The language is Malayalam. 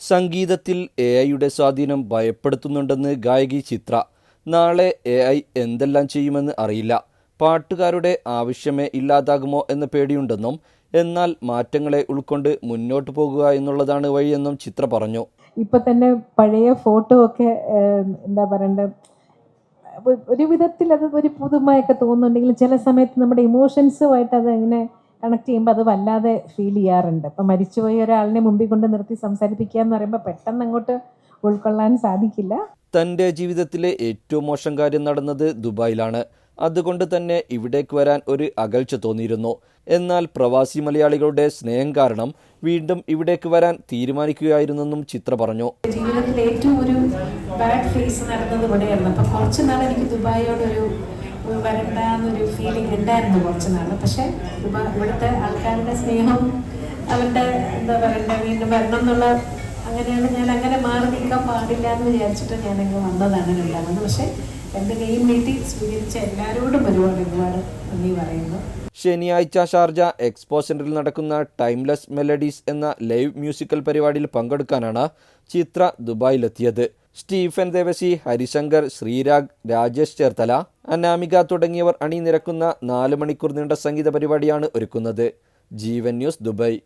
സംഗീതത്തിൽ എ ഐയുടെ സ്വാധീനം ഭയപ്പെടുത്തുന്നുണ്ടെന്ന് ഗായകി ചിത്ര. നാളെ എ ഐ എന്തെല്ലാം ചെയ്യുമെന്ന് അറിയില്ല. പാട്ടുകാരുടെ ആവശ്യമേ ഇല്ലാതാകുമോ എന്ന പേടിയുണ്ടെന്നും എന്നാൽ മാറ്റങ്ങളെ ഉൾക്കൊണ്ട് മുന്നോട്ട് പോകുക എന്നുള്ളതാണ് വഴിയെന്നും ചിത്ര പറഞ്ഞു. ഇപ്പൊ തന്നെ പഴയ ഫോട്ടോ ഒക്കെ എന്താ പറയണ്ടേ ഒരു വിധത്തിൽ അത് ഒരു പുതുമയൊക്കെ തോന്നുന്നുണ്ടെങ്കിലും ചില സമയത്ത് നമ്മുടെ ഇമോഷൻസുമായിട്ട് അത് ഇങ്ങനെ കണക്ട് ചെയ്യുമ്പോൾ അത് വല്ലാതെ ഫീൽ ചെയ്യാറുണ്ട്. അപ്പം മരിച്ചുപോയ ഒരാളിനെ മുമ്പിൽ കൊണ്ട് നിർത്തി സംസാരിപ്പിക്കുക എന്ന് പറയുമ്പോൾ പെട്ടെന്ന് അങ്ങോട്ട് ഉൾക്കൊള്ളാൻ സാധിക്കില്ല. തന്റെ ജീവിതത്തിലെ ഏറ്റവും മോശം കാര്യം നടന്നത് ദുബായിലാണ്. അതുകൊണ്ട് തന്നെ ഇവിടേക്ക് വരാൻ ഒരു അകൽച്ച തോന്നിയിരുന്നു. എന്നാൽ പ്രവാസി മലയാളികളുടെ സ്നേഹം കാരണം വീണ്ടും ഇവിടേക്ക് വരാൻ തീരുമാനിക്കുകയായിരുന്നെന്നും ചിത്ര പറഞ്ഞു. ജീവിതത്തിൽ ഏറ്റവും ഒരു ബാഡ് ഫേസ് നടന്നത് ഇവിടെയായിരുന്നു. അപ്പം കുറച്ച് നാൾ എനിക്ക് ദുബായിയോടൊരു വരണ്ട എന്നൊരു ഫീലിംഗ് ഉണ്ടായിരുന്നു കുറച്ച് നാൾ പക്ഷേ ഇവിടുത്തെ ആൾക്കാരുടെ സ്നേഹം അവരുടെ എന്താ പറയണ്ട വീണ്ടും വരണം എന്നുള്ള അങ്ങനെയാണ് ഞാൻ അങ്ങനെ മാറി നിൽക്കാൻ പാടില്ല എന്ന് വിചാരിച്ചിട്ട് ഞാനങ്ങ് വന്നതാണ് രണ്ടാമത്. പക്ഷേ എന്റെ കയ്യിൽ നീട്ടി സ്വീകരിച്ച എല്ലാവരോടും ഒരുപാട് ഒരുപാട് നന്ദി പറയുന്നു. ശനിയാഴ്ച ഷാർജ എക്സ്പോ സെന്ററിൽ നടക്കുന്ന ടൈംലെസ് മെലഡീസ് എന്ന ലൈവ് മ്യൂസിക്കൽ പരിപാടിയിൽ പങ്കെടുക്കാനാണ് ചിത്ര ദുബായിലെത്തിയത്. സ്റ്റീഫൻ ദേവസി ഹരിശങ്കർ ശ്രീരാഗ് രാജേഷ് ചേർത്തല അനാമിക തുടങ്ങിയവർ അണിനിരക്കുന്ന നാല് മണിക്കൂർ നീണ്ട സംഗീത പരിപാടിയാണ് ഒരുക്കുന്നത്. Jeevan news Dubai.